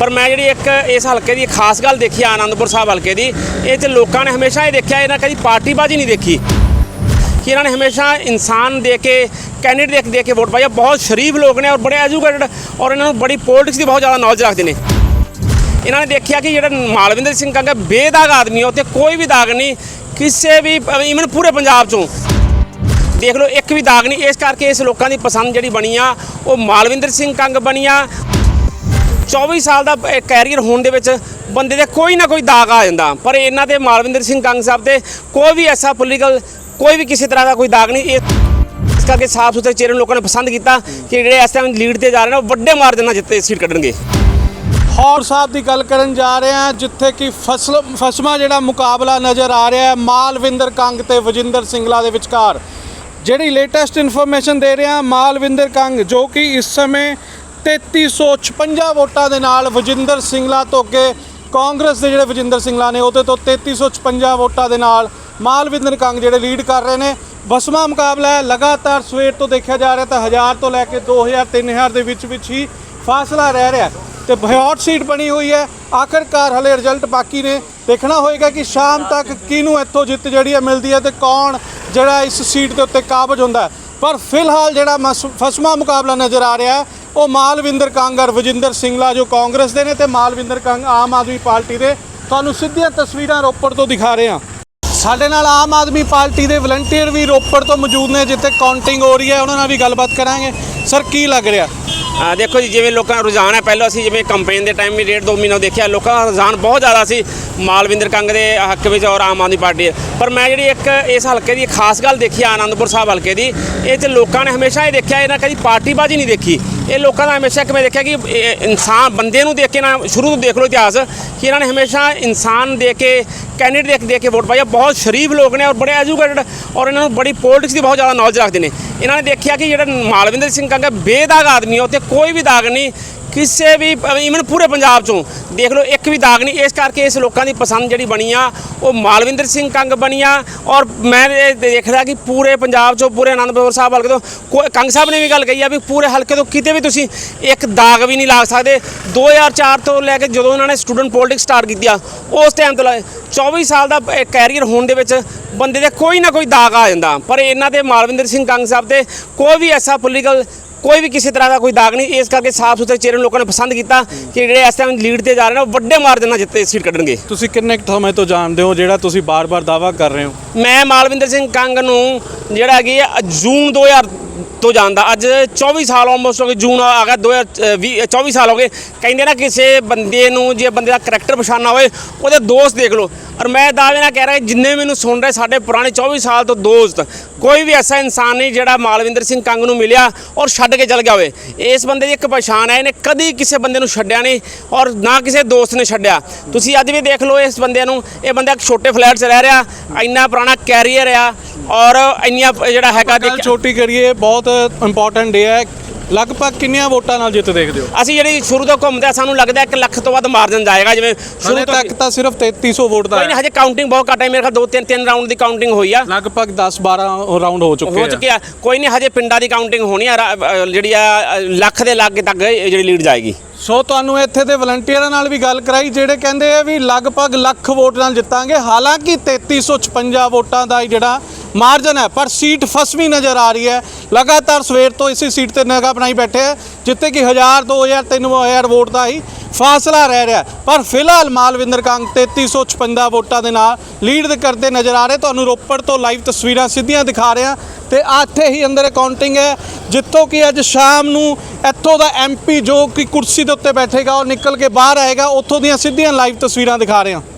ਪਰ ਮੈਂ ਜਿਹੜੀ ਇੱਕ ਇਸ ਹਲਕੇ ਦੀ ਖਾਸ ਗੱਲ ਦੇਖੀ ਆ ਆਨੰਦਪੁਰ ਸਾਹਿਬ ਹਲਕੇ ਦੀ, ਇਹ 'ਚ ਲੋਕਾਂ ਨੇ ਹਮੇਸ਼ਾ ਇਹ ਦੇਖਿਆ, ਇਹਨਾਂ ਕਦੀ ਪਾਰਟੀਬਾਜ਼ੀ ਨਹੀਂ ਦੇਖੀ। ਕਿ ਇਹਨਾਂ ਨੇ ਹਮੇਸ਼ਾ ਇਨਸਾਨ ਦੇ ਕੇ ਕੈਂਡੀਡੇਟ ਦੇ ਕੇ ਵੋਟ ਪਾਈ ਆ। ਬਹੁਤ ਸ਼ਰੀਫ ਲੋਕ ਨੇ ਔਰ ਬੜੇ ਐਜੂਕੇਟਡ ਔਰ ਇਹਨਾਂ ਨੂੰ ਬੜੀ ਪੋਲਿਟਿਕਸ ਦੀ ਬਹੁਤ ਜ਼ਿਆਦਾ ਨੌਲੇਜ ਰੱਖਦੇ ਨੇ। ਇਹਨਾਂ ਨੇ ਦੇਖਿਆ ਕਿ ਜਿਹੜਾ ਮਾਲਵਿੰਦਰ ਸਿੰਘ ਕੰਗਾ ਬੇਦਾਗ ਆਦਮੀ ਆ ਉੱਤੇ ਕੋਈ ਵੀ ਦਾਗ ਨਹੀਂ, ਕਿਸੇ ਵੀ ਇਵਨ ਪੂਰੇ ਪੰਜਾਬ ਚੋਂ। ਦੇਖ ਲਓ, ਇੱਕ ਵੀ ਦਾਗ ਨਹੀਂ, ਇਸ ਕਰਕੇ ਇਸ ਲੋਕਾਂ ਦੀ ਪਸੰਦ ਜਿਹੜੀ ਬਣੀ ਆ, ਉਹ ਮਾਲਵਿੰਦਰ ਸਿੰਘ ਕੰਗ ਬਣੀ ਆ। 24 ਸਾਲ ਦਾ ਕੈਰੀਅਰ ਹੋਣ ਦੇ ਵਿੱਚ ਬੰਦੇ ਦੇ ਕੋਈ ਨਾ ਕੋਈ ਦਾਗ ਆ ਜਾਂਦਾ। ਪਰ ਇਹਨਾਂ ਤੇ ਮਾਲਵਿੰਦਰ ਸਿੰਘ ਕੰਗ ਸਾਹਿਬ ਤੇ ਕੋਈ ਵੀ ਐਸਾ ਪੋਲੀਟੀਕਲ ਕੋਈ ਵੀ ਕਿਸੇ ਤਰ੍ਹਾਂ ਦਾ ਕੋਈ ਦਾਗ ਨਹੀਂ, ਇਹ ਇਸ ਕਰਕੇ ਸਾਫ਼ ਸੁਥਰੇ ਚਿਹਰੇ ਨੂੰ ਲੋਕਾਂ ਨੇ ਪਸੰਦ ਕੀਤਾ ਕਿ ਜਿਹੜੇ ਇਸ ਟਾਈਮ ਲੀਡ ਤੇ ਜਾ ਰਹੇ ਨੇ, ਉਹ ਵੱਡੇ ਮਾਰਜਨ ਨਾਲ ਜਿੱਤੇ ਸੀਟ ਕੱਢਣਗੇ। ਹੌਰ ਸਾਹਿਬ ਦੀ ਗੱਲ ਕਰਨ ਜਾ ਰਹੇ ਹਾਂ, ਜਿੱਥੇ ਕਿ ਫਸਲ ਫਸਮਾ ਜਿਹੜਾ ਮੁਕਾਬਲਾ ਨਜ਼ਰ ਆ ਰਿਹਾ ਹੈ, ਮਾਲਵਿੰਦਰ ਕੰਗ ਤੇ ਵਜਿੰਦਰ ਸਿੰਗਲਾ ਦੇ ਵਿਚਕਾਰ। ਜਿਹੜੀ ਲੇਟੈਸਟ ਇਨਫੋਰਮੇਸ਼ਨ ਦੇ ਰਿਹਾ, ਮਾਲਵਿੰਦਰ ਕੰਗ, ਜੋ ਕਿ ਇਸ ਸਮੇਂ 3356 ਵੋਟਾਂ ਦੇ ਨਾਲ ਵਜਿੰਦਰ ਸਿੰਗਲਾ ਤੋਂ ਅੱਗੇ ਕਾਂਗਰਸ ਦੇ ਜਿਹੜੇ ਵਜਿੰਦਰ ਸਿੰਗਲਾ ਨੇ ਉਹਦੇ ਤੋਂ 3356 ਵੋਟਾਂ ਦੇ ਨਾਲ ਮਾਲਵਿੰਦਰ ਕੰਗ ਜਿਹੜੇ ਲੀਡ ਕਰ ਰਹੇ ਨੇ। ਬਸਮਾ ਮੁਕਾਬਲਾ ਹੈ, ਲਗਾਤਾਰ ਸਵੇਰ ਤੋਂ ਦੇਖਿਆ ਜਾ ਰਿਹਾ ਤਾਂ 1000 ਤੋਂ ਲੈ ਕੇ 2000 3000 ਦੇ ਵਿੱਚ ਵਿੱਚ ਹੀ ਫਾਸਲਾ ਰਹਿ ਰਿਹਾ। ਹੈ ਤੇ ਹੌਟ ਸੀਟ ਬਣੀ ਹੋਈ ਹੈ। ਆਖਰਕਾਰ ਹਲੇ ਰਿਜ਼ਲਟ ਬਾਕੀ ਨੇ। ਦੇਖਣਾ ਹੋਏਗਾ ਕਿ ਸ਼ਾਮ ਤੱਕ ਕਿਹਨੂੰ ਇੱਥੋਂ ਜਿੱਤ ਜਿਹੜੀ ਹੈ ਮਿਲਦੀ ਹੈ ਤੇ ਕੌਣ ਜਿਹੜਾ ਇਸ ਸੀਟ ਦੇ ਉੱਤੇ ਕਾਬਜ ਹੁੰਦਾ ਹੈ। ਪਰ ਫਿਲਹਾਲ ਜਿਹੜਾ ਮਸ- ਫਸਮਾ ਮੁਕਾਬਲਾ ਨਜ਼ਰ ਆ ਰਿਹਾ ਹੈ, ਉਹ ਮਾਲਵਿੰਦਰ ਕੰਗ ਔਰ ਵਜਿੰਦਰ ਸਿੰਗਲਾ ਜੋ ਕਾਂਗਰਸ ਦੇ ਨੇ ਤੇ ਮਾਲਵਿੰਦਰ ਕੰਗ ਆਮ ਆਦਮੀ ਪਾਰਟੀ ਦੇ। ਤੁਹਾਨੂੰ ਸਿੱਧੀਆਂ ਤਸਵੀਰਾਂ ਰੋਪੜ ਤੋਂ ਦਿਖਾ ਰਹੇ ਹਾਂ। ਸਾਡੇ ਨਾਲ ਆਮ ਆਦਮੀ ਪਾਰਟੀ ਦੇ ਵਲੰਟੀਅਰ ਵੀ ਰੋਪੜ ਤੋਂ ਮੌਜੂਦ ਨੇ, ਜਿੱਥੇ ਕਾਊਂਟਿੰਗ ਹੋ ਰਹੀ ਹੈ, ਉਹਨਾਂ ਨਾਲ ਵੀ ਗੱਲਬਾਤ ਕਰਾਂਗੇ। ਸਰ, ਕੀ ਲੱਗ ਰਿਹਾ? ਦੇਖੋ ਜੀ, ਜਿਵੇਂ ਲੋਕਾਂ ਦਾ ਰੁਝਾਨ ਹੈ, ਪਹਿਲਾਂ ਅਸੀਂ ਜਿਵੇਂ ਕੰਪੇਨ ਦੇ ਟਾਈਮ ਵੀ ਡੇਢ ਦੋ ਮਹੀਨਾ ਦੇਖਿਆ, ਲੋਕਾਂ ਦਾ ਰੁਝਾਨ ਬਹੁਤ ਜ਼ਿਆਦਾ ਸੀ। ਮਾਲਵਿੰਦਰ ਕੰਗ ਦੇ ਹੱਕ ਵਿੱਚ ਔਰ ਆਮ ਆਦਮੀ ਪਾਰਟੀ ਪਰ ਮੈਂ ਜਿਹੜੀ ਇੱਕ ਇਸ ਹਲਕੇ ਦੀ ਖਾਸ ਗੱਲ ਦੇਖੀ, ਆਨੰਦਪੁਰ ਸਾਹਿਬ ਹਲਕੇ ਦੀ, ਇਹ 'ਚ ਲੋਕਾਂ ਨੇ ਹਮੇਸ਼ਾ ਇਹ ਦੇਖਿਆ ਇਹਨਾਂ ਕਦੀ ਪਾਰਟੀਬਾਜ਼ੀ ਨਹੀਂ ਦੇਖੀ। ਇਹ ਲੋਕਾਂ ਦਾ ਹਮੇਸ਼ਾ ਇੱਕ ਮੈਂ ਦੇਖਿਆ ਕਿ ਇਨਸਾਨ ਬੰਦੇ ਨੂੰ ਦੇਖ ਕੇ ਨਾ, ਸ਼ੁਰੂ ਤੋਂ ਦੇਖ ਲਓ ਇਤਿਹਾਸ, ਕਿ ਇਹਨਾਂ ਨੇ ਹਮੇਸ਼ਾ ਇਨਸਾਨ ਦੇ ਕੇ ਕੈਂਡੀਡੇਟ ਦੇ ਕੇ ਵੋਟ ਪਾਈ ਬਹੁਤ ਸ਼ਰੀਫ ਲੋਕ ਨੇ ਔਰ ਬੜੇ ਐਜੂਕੇਟਡ ਔਰ ਇਹਨਾਂ ਨੂੰ ਬੜੀ ਪੋਲਿਟਿਕਸ ਦੀ ਬਹੁਤ ਜ਼ਿਆਦਾ ਨੌਲੇਜ ਰੱਖਦੇ ਨੇ। ਇਹਨਾਂ ਨੇ ਦੇਖਿਆ ਕਿ ਜਿਹੜਾ ਮਾਲਵਿੰਦਰ ਸਿੰਘ ਕੰਗਾ ਬੇਦਾਗ ਆਦਮੀ ਆ, ਉੱਥੇ ਕੋਈ ਵੀ ਦਾਗ ਨਹੀਂ ਕਿਸੇ ਵੀ ਇਵਨ ਪੂਰੇ ਪੰਜਾਬ ਚੋਂ, ਦੇਖ ਲਓ ਇੱਕ ਵੀ ਦਾਗ ਨਹੀਂ, ਇਸ ਕਰਕੇ ਇਸ ਲੋਕਾਂ ਦੀ ਪਸੰਦ ਜਿਹੜੀ ਬਣੀ ਆ, ਉਹ ਮਾਲਵਿੰਦਰ ਸਿੰਘ ਕੰਗ ਬਣੀ ਆ, ਔਰ ਮੈਂ ਇਹ ਦੇਖਦਾ ਕਿ ਪੂਰੇ ਪੰਜਾਬ ਚੋਂ, ਪੂਰੇ ਆਨੰਦਪੁਰ ਸਾਹਿਬ ਹਲਕੇ ਤੋਂ ਕੋਈ- ਕੰਗ ਸਾਹਿਬ ਨੇ ਵੀ ਗੱਲ ਕਹੀ ਆ ਵੀ ਪੂਰੇ ਹਲਕੇ ਤੋਂ ਕਿਤੇ ਵੀ ਤੁਸੀਂ ਇੱਕ ਦਾਗ ਵੀ ਨਹੀਂ ਲਾ ਸਕਦੇ। 2004 ਤੋਂ ਲੈ ਕੇ ਜਦੋਂ ਉਹਨਾਂ ਨੇ ਸਟੂਡੈਂਟ ਪੋਲਿਟਿਕਸ ਸਟਾਰਟ ਕੀਤੀ ਆ, ਉਸ ਟਾਈਮ ਤੋਂ ਲੈ 24 ਸਾਲ ਦਾ ਕੈਰੀਅਰ ਹੋਣ ਦੇ ਵਿੱਚ ਬੰਦੇ ਦੇ ਕੋਈ ਨਾ ਕੋਈ ਦਾਗ ਆ ਜਾਂਦਾ। ਪਰ ਇਹਨਾਂ ਦੇ ਮਾਲਵਿੰਦਰ ਸਿੰਘ ਕੰਗ ਸਾਹਿਬ ਤੇ ਕੋਈ ਵੀ ਐਸਾ ਪੋਲੀਟੀਕਲ ਕੋਈ ਵੀ ਕਿਸੇ ਤਰ੍ਹਾਂ ਦਾ ਕੋਈ ਦਾਗ ਨਹੀਂ ਇਸ ਕਰਕੇ ਸਾਫ਼ ਸੁਥਰੇ ਚਿਹਰੇ ਨੂੰ ਲੋਕਾਂ ਨੇ ਪਸੰਦ ਕੀਤਾ ਕਿ ਜਿਹੜੇ ਇਸ ਟਾਈਮ ਲੀਡ ਤੇ ਜਾ ਰਹੇ ਨੇ ਉਹ ਵੱਡੇ ਮਾਰਜਨ ਨਾਲ ਜਿੱਤੇ ਸੀਟ ਕੱਢਣਗੇ। ਤੁਸੀਂ ਕਿੰਨੇ ਕੁ ਸਮੇਂ ਤੋਂ ਜਾਣਦੇ ਹੋ ਜਿਹੜਾ ਤੁਸੀਂ ਬਾਰ-ਬਾਰ ਦਾਵਾ ਕਰ ਰਹੇ ਹੋ? ਮੈਂ ਮਾਲਵਿੰਦਰ ਸਿੰਘ ਕੰਗ ਨੂੰ ਜਿਹੜਾ ਹੈਗੀ ਹੈ ਜੂਨ 2000 ਤੋਂ ਜਾਣਦਾ। ਅੱਜ 24 ਸਾਲ ਆਲਮੋਸਟ ਹੋ ਗਏ ਜੂਨ ਆ ਗਿਆ 2020 24 ਸਾਲ ਹੋ ਗਏ। ਕਹਿੰਦੇ ਨਾ ਕਿਸੇ ਬੰਦੇ ਨੂੰ ਜੇ ਬੰਦੇ ਦਾ ਕਰੈਕਟਰ ਪਛਾਣਨਾ ਹੋਵੇ ਉਹਦੇ ਦੋਸਤ ਦੇਖ ਲਓ। ਔਰ ਮੈਂ ਦਾਅਵੇ ਨਾਲ ਕਹਿ ਰਿਹਾ ਜਿੰਨੇ ਮੈਨੂੰ ਸੁਣ ਰਹੇ ਸਾਡੇ ਪੁਰਾਣੇ 24 ਸਾਲ ਤੋਂ ਦੋਸਤ ਕੋਈ ਵੀ ਐਸਾ ਇਨਸਾਨ ਨਹੀਂ ਜਿਹੜਾ ਮਾਲਵਿੰਦਰ ਸਿੰਘ ਕੰਗ ਨੂੰ ਮਿਲਿਆ ਔਰ ਛੱਡ ਕੇ ਚਲ ਗਿਆ ਹੋਵੇ। ਇਸ ਬੰਦੇ ਦੀ ਇੱਕ ਪਛਾਣ ਹੈ ਇਹਨੇ ਕਦੀ ਕਿਸੇ ਬੰਦੇ ਨੂੰ ਛੱਡਿਆ ਨਹੀਂ ਔਰ ਨਾ ਕਿਸੇ ਦੋਸਤ ਨੇ ਛੱਡਿਆ। ਤੁਸੀਂ ਅੱਜ ਵੀ ਦੇਖ ਲਓ ਇਸ ਬੰਦੇ ਨੂੰ ਇਹ ਬੰਦਾ ਇੱਕ ਛੋਟੇ ਫਲੈਟ 'ਚ ਰਹਿ ਰਿਹਾ ਇੰਨਾ ਪੁਰਾਣਾ ਕੈਰੀਅਰ ਆ ਔਰ ਇੰਨੀਆਂ ਜਿਹੜਾ ਹੈਗਾ ਛੋਟੀ ਕਰੀਏ ਬਹੁਤ ਇੰਪੋਰਟੈਂਟ ਡੇ ਹੈ। ਲਗਭਗ ਕਿੰਨੀਆਂ ਵੋਟਾਂ ਨਾਲ ਜਿੱਤ ਦੇਖਦੇ ਹੋ? ਅਸੀਂ ਜਿਹੜੀ ਸ਼ੁਰੂ ਤੋਂ ਘੁੰਮਦੇ ਆ ਸਾਨੂੰ ਲੱਗਦਾ 1 ਲੱਖ ਤੋਂ ਵੱਧ ਮਾਰਜਨ ਜਾਏਗਾ ਜਿਵੇਂ ਸ਼ੁਰੂ ਤੱਕ ਤਾਂ ਸਿਰਫ 3300 ਵੋਟ ਦਾ ਕੋਈ ਨਹੀਂ ਹਜੇ ਕਾਊਂਟਿੰਗ ਬਹੁਤ ਘੱਟ ਹੈ ਮੇਰੇ ਖਿਆਲ ਦੋ ਤਿੰਨ ਤਿੰਨ ਰਾਊਂਡ ਦੀ ਕਾਊਂਟਿੰਗ ਹੋਈ ਆ। ਲਗਭਗ 10-12 ਰਾਊਂਡ ਹੋ ਚੁੱਕੇ ਹੋ ਆ। ਚੁੱਕਿਆ ਕੋਈ ਨਹੀਂ ਹਜੇ ਪਿੰਡਾਂ ਦੀ ਕਾਊਂਟਿੰਗ ਹੋਣੀ ਆ ਜਿਹੜੀ ਆ ਲੱਖ ਦੇ ਲਾਗੇ ਤੱਕ ਜਿਹੜੀ ਲੀਡ ਜਾਏਗੀ। ਸੋ ਤੁਹਾਨੂੰ ਇੱਥੇ ਦੇ ਵਲੰਟੀਅਰਾਂ ਨਾਲ ਵੀ ਗੱਲ ਕਰਾਈ ਜਿਹੜੇ ਕਹਿੰਦੇ ਆ ਵੀ ਲਗਭਗ ਲੱਖ ਵੋਟ ਨਾਲ ਜਿੱਤਾਂਗੇ ਹਾਲਾਂਕਿ 3356 ਵੋਟਾਂ ਦਾ ਜਿਹੜਾ ਮਾਰਜਨ ਹੈ, ਪਰ ਸੀਟ ਫਸਵੀਂ ਨਜ਼ਰ ਆ ਰਹੀ ਹੈ। ਲਗਾਤਾਰ ਸਵੇਰ ਤੋਂ ਇਸੇ ਸੀਟ ਤੇ ਨਗਾ ਬਣਾਈ ਬੈਠੇ ਹੈ, ਜਿੱਥੇ ਕਿ 1000 2000 3000 ਵੋਟ ਦਾ ਹੀ ਫਾਸਲਾ ਰਹਿ ਰਿਹਾ ਪਰ ਫਿਲਹਾਲ ਮਾਲਵਿੰਦਰ ਕੰਗ 3356 ਵੋਟਾਂ ਦੇ ਨਾਲ ਲੀਡ ਕਰਦੇ ਨਜ਼ਰ ਆ ਰਹੇ। ਤੁਹਾਨੂੰ ਰੋਪੜ ਤੋਂ ਲਾਈਵ ਤਸਵੀਰਾਂ ਸਿੱਧੀਆਂ ਦਿਖਾ ਰਹੇ ਹਾਂ ਤੇ ਇੱਥੇ ਹੀ ਅੰਦਰ ਅਕਾਊਂਟਿੰਗ ਹੈ, ਜਿੱਥੋਂ ਕਿ ਅੱਜ ਸ਼ਾਮ ਨੂੰ ਇੱਥੋਂ ਦਾ ਐਮਪੀ ਜੋ ਕਿ ਕੁਰਸੀ ਦੇ ਉੱਤੇ ਬੈਠੇਗਾ, ਉਹ ਨਿਕਲ ਕੇ ਬਾਹਰ ਆਏਗਾ, ਉੱਥੋਂ ਦੀਆਂ ਸਿੱਧੀਆਂ ਲਾਈਵ ਤਸਵੀਰਾਂ ਦਿਖਾ ਰਹੇ ਹਾਂ।